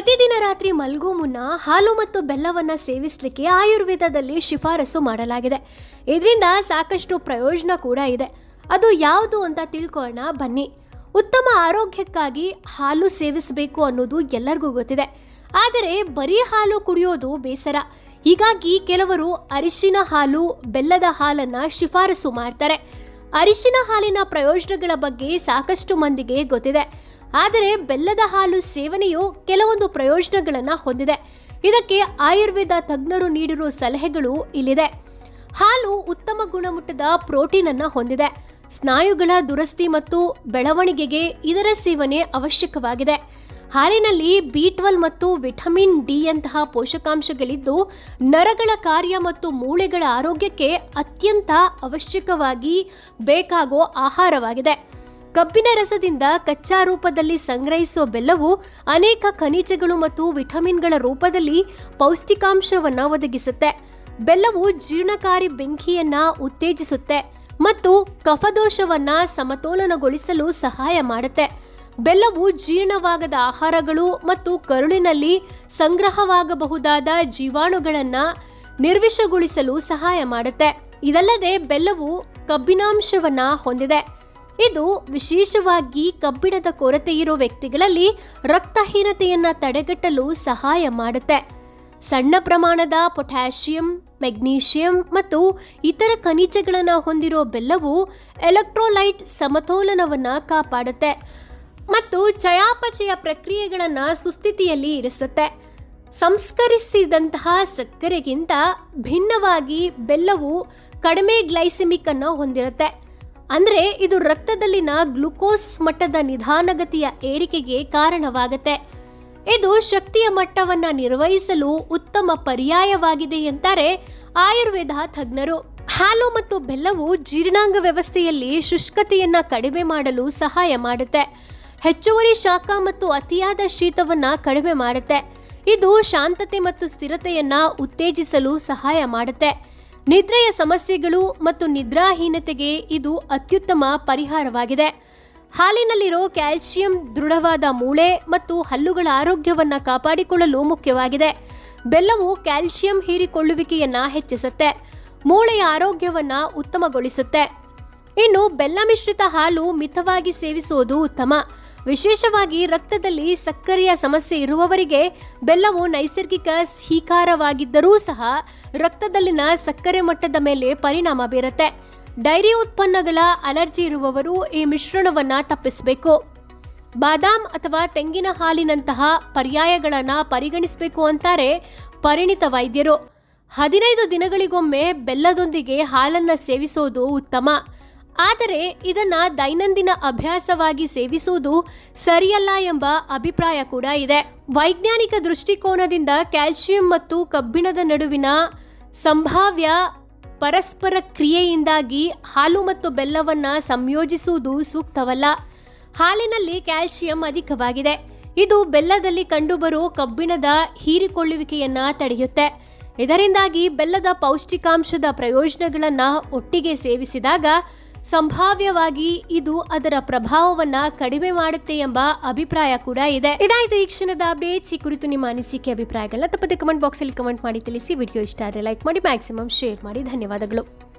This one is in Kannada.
ಪ್ರತಿದಿನ ರಾತ್ರಿ ಮಲ್ಗೋ ಮುನ್ನ ಹಾಲು ಮತ್ತು ಬೆಲ್ಲವನ್ನು ಸೇವಿಸಲಿಕ್ಕೆ ಆಯುರ್ವೇದದಲ್ಲಿ ಶಿಫಾರಸು ಮಾಡಲಾಗಿದೆ. ಇದರಿಂದ ಸಾಕಷ್ಟು ಪ್ರಯೋಜನ ಕೂಡ ಇದೆ. ಅದು ಯಾವುದು ಅಂತ ತಿಳ್ಕೊಳ್ಳೋಣ, ಬನ್ನಿ. ಉತ್ತಮ ಆರೋಗ್ಯಕ್ಕಾಗಿ ಹಾಲು ಸೇವಿಸಬೇಕು ಅನ್ನೋದು ಎಲ್ಲರಿಗೂ ಗೊತ್ತಿದೆ. ಆದರೆ ಬರೀ ಹಾಲು ಕುಡಿಯೋದು ಬೇಸರ. ಹೀಗಾಗಿ ಕೆಲವರು ಅರಿಶಿನ ಹಾಲು, ಬೆಲ್ಲದ ಹಾಲನ್ನು ಶಿಫಾರಸು ಮಾಡ್ತಾರೆ. ಅರಿಶಿನ ಹಾಲಿನ ಪ್ರಯೋಜನಗಳ ಬಗ್ಗೆ ಸಾಕಷ್ಟು ಮಂದಿಗೆ ಗೊತ್ತಿದೆ. ಆದರೆ ಬೆಲ್ಲದ ಹಾಲು ಸೇವನೆಯು ಕೆಲವೊಂದು ಪ್ರಯೋಜನಗಳನ್ನು ಹೊಂದಿದೆ. ಇದಕ್ಕೆ ಆಯುರ್ವೇದ ತಜ್ಞರು ನೀಡಿರುವ ಸಲಹೆಗಳು ಇಲ್ಲಿದೆ. ಹಾಲು ಉತ್ತಮ ಗುಣಮಟ್ಟದ ಪ್ರೋಟೀನ್ ಅನ್ನು ಹೊಂದಿದೆ. ಸ್ನಾಯುಗಳ ದುರಸ್ತಿ ಮತ್ತು ಬೆಳವಣಿಗೆಗೆ ಇದರ ಸೇವನೆ ಅವಶ್ಯಕವಾಗಿದೆ. ಹಾಲಿನಲ್ಲಿ ಬಿ ಟ್ವೆಲ್ ಮತ್ತು ವಿಟಮಿನ್ ಡಿ ಯಂತಹ ಪೋಷಕಾಂಶಗಳಿದ್ದು, ನರಗಳ ಕಾರ್ಯ ಮತ್ತು ಮೂಳೆಗಳ ಆರೋಗ್ಯಕ್ಕೆ ಅತ್ಯಂತ ಅವಶ್ಯಕವಾಗಿ ಬೇಕಾಗೋ ಆಹಾರವಾಗಿದೆ. ಕಬ್ಬಿನ ರಸದಿಂದ ಕಚ್ಚಾ ರೂಪದಲ್ಲಿ ಸಂಗ್ರಹಿಸುವ ಬೆಲ್ಲವು ಅನೇಕ ಖನಿಜಗಳು ಮತ್ತು ವಿಟಮಿನ್ಗಳ ರೂಪದಲ್ಲಿ ಪೌಷ್ಟಿಕಾಂಶವನ್ನು ಒದಗಿಸುತ್ತೆ. ಬೆಲ್ಲವು ಜೀರ್ಣಕಾರಿ ಬೆಂಕಿಯನ್ನ ಉತ್ತೇಜಿಸುತ್ತೆ ಮತ್ತು ಕಫದೋಷವನ್ನ ಸಮತೋಲನಗೊಳಿಸಲು ಸಹಾಯ ಮಾಡುತ್ತೆ. ಬೆಲ್ಲವು ಜೀರ್ಣವಾಗದ ಆಹಾರಗಳು ಮತ್ತು ಕರುಳಿನಲ್ಲಿ ಸಂಗ್ರಹವಾಗಬಹುದಾದ ಜೀವಾಣುಗಳನ್ನ ನಿರ್ವಿಷಗೊಳಿಸಲು ಸಹಾಯ ಮಾಡುತ್ತೆ. ಇದಲ್ಲದೆ ಬೆಲ್ಲವು ಕಬ್ಬಿನಾಂಶವನ್ನ ಹೊಂದಿದೆ. ಇದು ವಿಶೇಷವಾಗಿ ಕಬ್ಬಿಣದ ಕೊರತೆ ಇರೋ ವ್ಯಕ್ತಿಗಳಲ್ಲಿ ರಕ್ತಹೀನತೆಯನ್ನು ತಡೆಗಟ್ಟಲು ಸಹಾಯ ಮಾಡುತ್ತೆ. ಸಣ್ಣ ಪ್ರಮಾಣದ ಪೊಟ್ಯಾಷಿಯಂ, ಮೆಗ್ನೀಷಿಯಂ ಮತ್ತು ಇತರ ಖನಿಜಗಳನ್ನು ಹೊಂದಿರೋ ಬೆಲ್ಲವು ಎಲೆಕ್ಟ್ರೋಲೈಟ್ ಸಮತೋಲನವನ್ನು ಕಾಪಾಡುತ್ತೆ ಮತ್ತು ಚಯಾಪಚಯ ಪ್ರಕ್ರಿಯೆಗಳನ್ನು ಸುಸ್ಥಿತಿಯಲ್ಲಿ ಇರಿಸುತ್ತೆ. ಸಂಸ್ಕರಿಸಿದಂತಹ ಸಕ್ಕರೆಗಿಂತ ಭಿನ್ನವಾಗಿ ಬೆಲ್ಲವು ಕಡಿಮೆ ಗ್ಲೈಸೆಮಿಕ್ ಅನ್ನು ಹೊಂದಿರುತ್ತೆ. ಅಂದರೆ ಇದು ರಕ್ತದಲ್ಲಿನ ಗ್ಲುಕೋಸ್ ಮಟ್ಟದ ನಿಧಾನಗತಿಯ ಏರಿಕೆಗೆ ಕಾರಣವಾಗುತ್ತೆ. ಇದು ಶಕ್ತಿಯ ಮಟ್ಟವನ್ನು ನಿರ್ವಹಿಸಲು ಉತ್ತಮ ಪರ್ಯಾಯವಾಗಿದೆ ಎಂತಾರೆ ಆಯುರ್ವೇದ ತಜ್ಞರು. ಹಾಲು ಮತ್ತು ಬೆಲ್ಲವು ಜೀರ್ಣಾಂಗ ವ್ಯವಸ್ಥೆಯಲ್ಲಿ ಶುಷ್ಕತೆಯನ್ನ ಕಡಿಮೆ ಮಾಡಲು ಸಹಾಯ ಮಾಡುತ್ತೆ. ಹೆಚ್ಚುವರಿ ಶಾಖ ಮತ್ತು ಅತಿಯಾದ ಶೀತವನ್ನ ಕಡಿಮೆ ಮಾಡುತ್ತೆ. ಇದು ಶಾಂತತೆ ಮತ್ತು ಸ್ಥಿರತೆಯನ್ನ ಉತ್ತೇಜಿಸಲು ಸಹಾಯ ಮಾಡುತ್ತೆ. ನಿದ್ರೆಯ ಸಮಸ್ಯೆಗಳು ಮತ್ತು ನಿದ್ರಾಹೀನತೆಗೆ ಇದು ಅತ್ಯುತ್ತಮ ಪರಿಹಾರವಾಗಿದೆ. ಹಾಲಿನಲ್ಲಿರೋ ಕ್ಯಾಲ್ಸಿಯಂ, ದೃಢವಾದ ಮೂಳೆ ಮತ್ತು ಹಲ್ಲುಗಳ ಆರೋಗ್ಯವನ್ನು ಕಾಪಾಡಿಕೊಳ್ಳಲು ಮುಖ್ಯವಾಗಿದೆ. ಬೆಲ್ಲವು ಕ್ಯಾಲ್ಸಿಯಂ ಹೀರಿಕೊಳ್ಳುವಿಕೆಯನ್ನು ಹೆಚ್ಚಿಸುತ್ತೆ. ಮೂಳೆಯ ಆರೋಗ್ಯವನ್ನು ಉತ್ತಮಗೊಳಿಸುತ್ತೆ. ಇನ್ನು ಬೆಲ್ಲ ಮಿಶ್ರಿತ ಹಾಲು ಮಿತವಾಗಿ ಸೇವಿಸುವುದು ಉತ್ತಮ. ವಿಶೇಷವಾಗಿ ರಕ್ತದಲ್ಲಿ ಸಕ್ಕರೆಯ ಸಮಸ್ಯೆ ಇರುವವರಿಗೆ ಬೆಲ್ಲವು ನೈಸರ್ಗಿಕ ಸ್ವೀಕಾರವಾಗಿದ್ದರೂ ಸಹ ರಕ್ತದಲ್ಲಿನ ಸಕ್ಕರೆ ಮಟ್ಟದ ಮೇಲೆ ಪರಿಣಾಮ ಬೀರುತ್ತೆ. ಡೈರಿ ಉತ್ಪನ್ನಗಳ ಅಲರ್ಜಿ ಇರುವವರು ಈ ಮಿಶ್ರಣವನ್ನು ತಪ್ಪಿಸಬೇಕು. ಬಾದಾಮ್ ಅಥವಾ ತೆಂಗಿನ ಹಾಲಿನಂತಹ ಪರ್ಯಾಯಗಳನ್ನು ಪರಿಗಣಿಸಬೇಕು ಅಂತಾರೆ ಪರಿಣಿತ ವೈದ್ಯರು. ಹದಿನೈದು ದಿನಗಳಿಗೊಮ್ಮೆ ಬೆಲ್ಲದೊಂದಿಗೆ ಹಾಲನ್ನು ಸೇವಿಸೋದು ಉತ್ತಮ. ಆದರೆ ಇದನ್ನ ದೈನಂದಿನ ಅಭ್ಯಾಸವಾಗಿ ಸೇವಿಸುವುದು ಸರಿಯಲ್ಲ ಎಂಬ ಅಭಿಪ್ರಾಯ ಕೂಡ ಇದೆ. ವೈಜ್ಞಾನಿಕ ದೃಷ್ಟಿಕೋನದಿಂದ ಕ್ಯಾಲ್ಸಿಯಂ ಮತ್ತು ಕಬ್ಬಿಣದ ನಡುವಿನ ಸಂಭಾವ್ಯ ಪರಸ್ಪರ ಕ್ರಿಯೆಯಿಂದಾಗಿ ಹಾಲು ಮತ್ತು ಬೆಲ್ಲವನ್ನು ಸಂಯೋಜಿಸುವುದು ಸೂಕ್ತವಲ್ಲ. ಹಾಲಿನಲ್ಲಿ ಕ್ಯಾಲ್ಸಿಯಂ ಅಧಿಕವಾಗಿದೆ. ಇದು ಬೆಲ್ಲದಲ್ಲಿ ಕಂಡುಬರುವ ಕಬ್ಬಿಣದ ಹೀರಿಕೊಳ್ಳುವಿಕೆಯನ್ನು ತಡೆಯುತ್ತೆ. ಇದರಿಂದಾಗಿ ಬೆಲ್ಲದ ಪೌಷ್ಟಿಕಾಂಶದ ಪ್ರಯೋಜನಗಳನ್ನು ಒಟ್ಟಿಗೆ ಸೇವಿಸಿದಾಗ ಸಂಭಾವ್ಯವಾಗಿ ಇದು ಅದರ ಪ್ರಭಾವವನ್ನ ಕಡಿಮೆ ಮಾಡುತ್ತೆ ಎಂಬ ಅಭಿಪ್ರಾಯ ಕೂಡ ಇದೆ. ಇದಾಯಿತು ಈ ಕ್ಷಣದ ಅಪ್ಡೇಟ್ಸ್. ಈ ಕುರಿತು ನಿಮ್ಮ ಅನಿಸಿಕೆ, ಅಭಿಪ್ರಾಯಗಳನ್ನ ತಪ್ಪದೆ ಕಮೆಂಟ್ ಬಾಕ್ಸಲ್ಲಿ ಕಮೆಂಟ್ ಮಾಡಿ ತಿಳಿಸಿ. ವಿಡಿಯೋ ಇಷ್ಟ ಆದರೆ ಲೈಕ್ ಮಾಡಿ ಮ್ಯಾಕ್ಸಿಮಮ್ ಶೇರ್ ಮಾಡಿ. ಧನ್ಯವಾದಗಳು.